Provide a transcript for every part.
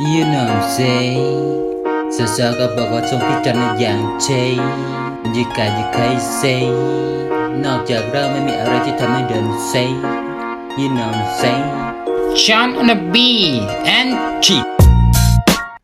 You know say สาวๆก็บอกว่าทรงพิจารณาอย่างเชยยิกายิกใครเซนอกจากเราไม่มีอะไรที่ทำให้เดินเซ You know say Sean on the B and G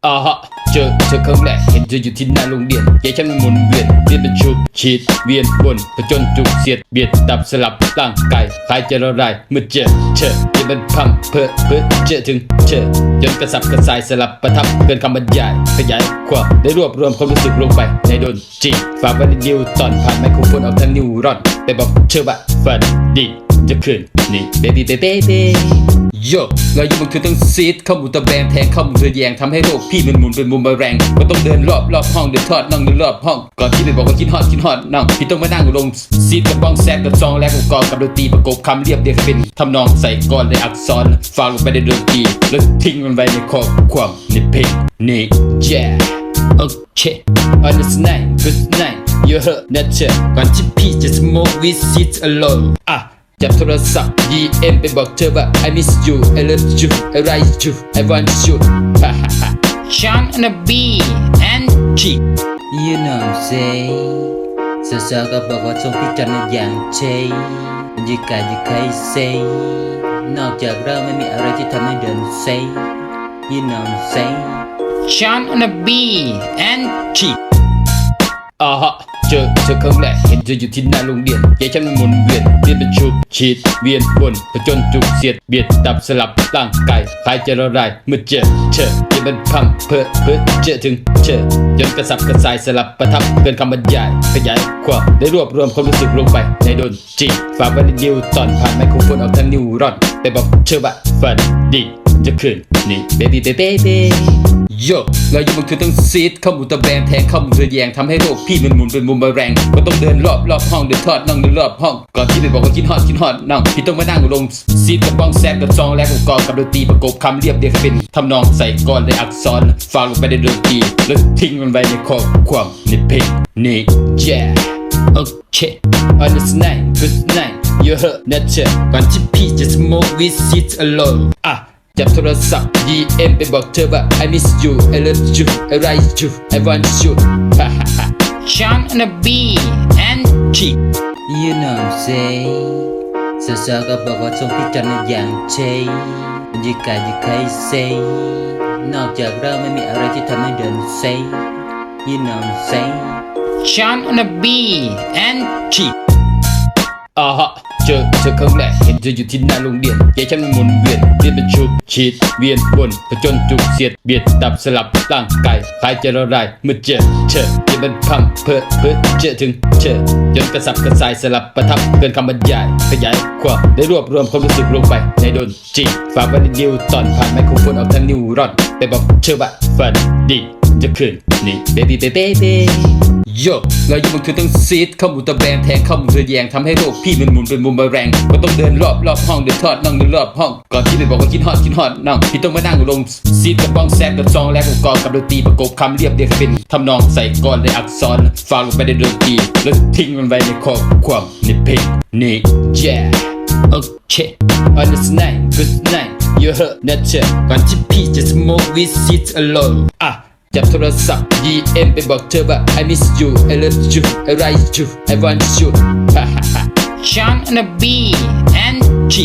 อ่าฮะ เจอเธอครั้งแรกเห็นเธออยู่ที่หน้าโรงเรียนยายฉันมันหมุนเวียนเรียนเป็นชุบฉีดเวียนวนผจญจุกเสียดเบียดตับสลับร่างกายคลายจะละลายเมื่อเจอเธอเรียนเป็นคำเพ้อเพ้อเจอถึงเธอจนกระสับกระส่ายสลับประทับเกินคำบรรยายขยายความได้รวบรวมความรู้สึกลงไปในดนตรีฝากไว้ในนิวตอนผ่านไมโครโฟนออกทางนิวรอนไปบอกเธอว่าฝันดีจะคืนนี่ baby baby baby โยรอยู่มันคือต้องซีดเข้ามุนตะแบงแทงเข้ามุนเรือแยงทำให้โลกพี่มันหมุนเป็นมุมแรงก็ต้องเดินรอบรอบห้องเดินทอดนั่งเดินรอบห้องก่อนที่จะบอกว่าคิดฮอดคิดฮอดนั่งพี่ต้องมานั่งลงซีดกับบ้องแซกกับซองแลกกับกอกับดนตรีประกบคำเรียบเรียงให้เป็นทำนองใส่กรในอักษรฟังลงไปในดนตรีแล้วทิ้งมันไว้ในข้อความในเพลงนี่ yeah okay on this night good night you heard that shit ก่อนที่พี่จะ smoke with sit alone อะ จับโทรศัพท์ DM ไปบอกเธอว่า I miss you I love you I like you I want you ฮ่าฮ่าฮ่า Sean on the B and G You know say สาวๆก็บอกว่าทรงพิจารณาอย่างเชยยิกายิกใครเซนอกจากเราไม่มีอะไรที่ทำให้เดินเซ You know say Sean on the B and G อ่าฮะเจ อเธอครั้งแรกเห็นเธออยู่ที่หน้าโรงเรียนยายฉันมันหมุนเวียนเรียนเป็นชุบฉีดเวียนวนผจญจุกเสียดเบียดตับสลับร่างกายคลายจะละลายเมื่อเจอเธอเรียนเป็นคำเพ้อเพ้อเจอถึงเธอจนกระสับกระส่ายสลับประทับเกินคำบรรยาย ขยายความได้รวบรวมความรู้สึกลงไปในดนตรีฝากไว้ในนิวตอนผ่านไมโครโฟนออกทางนิวรอนไปบอกเธอว่าฝันดี จะคืนนี่ baby baby baby โยกเราอยู่มันคือต้องซีดเข้ามุตะแบงแทงเข้ามุนเรือแยงทำให้โลกพี่มันหมุนเป็นมุมบแรงก็ต้องเดินรอบรอบห้องเดินทอดนั่งเดินรอบห้องก่อนที่จะบอกว่าคิดฮอดคิดฮอดนั่งพี่ต้องมานั่งลงซีดกับบ้องแซกกับซองแลกกับกอกับดนตรีประกบคำเรียบเรียงให้เป็นทำนองใส่กรในอักษรฟังลงไปในดนตรีแล้วทิ้งมันไว้ในข้อความในเพลงนี่ yeah okay on this night good night you heard that shit ก่อนที่พี่จะ smoke with it alone อะ จับโทรศัพท์ DM ไปบอกเธอว่า I miss you I love you I like you I want you ฮ่าฮ่าฮ่า Sean on the B and G You know say สาวๆก็บอกว่าทรงพิจารณาอย่างเชยยิกายิกใครเซนอกจากเราไม่มีอะไรที่ทำให้เดินเซ You know say Sean on the B and G อ่าฮะเจอเธอครั้งแรกเห็นเธออยู่ที่หน้าโรงเรียนยายฉันมันหมุนเวียนเรียนเป็นชุบฉีดเวียนวนผจญจุกเสียดเบียดตับสลับร่างกายคล้ายจะละลายเมื่อเจอเธอเรียนเป็นคำเพ้อเพ้อเจอถึงเธอจนกระสับกระส่ายสลับประทับเกินคำบรรยายขยายความได้รวบรวมความรู้สึกลงไปในดนตรีฝากไว้ในนิวตอนผ่านไมโครโฟนออกทางนิวรอนไปบอกเธอว่าฝันดีจะคืนนี่ baby baby baby โยกเราอยู่มันคือต้องซีดเข้าหมุนตะแบงแทงเข้าหมุนเรือแยงทำให้โลกพี่มันหมุนเป็นมุมบแรงก็ต้องเดินรอบรอบห้องเดินทอดนั่งเดินรอบห้องก่อนที่จะบอกว่าคิดฮอดคิดฮอดนั่งพี่ต้องมานั่งลงซีดกับบ้องแซกกับซองแลกกับกอกับดนตรีประกบคำเรียบเรียงเป็นทำนองใส่กรในอักษรฟังลงไปในดนตรีแล้วทิ้งมันไว้ในข้อความในเพลงนี่ yeah okay on this night good night you heard that ก่อนที่พี่จะ smoke with sit alone อะ จับโทรศัพท์ DM ไปบอกเธอว่า I miss you I love you I like you I want you ฮ่าฮ่าฮ่า Sean on the B and G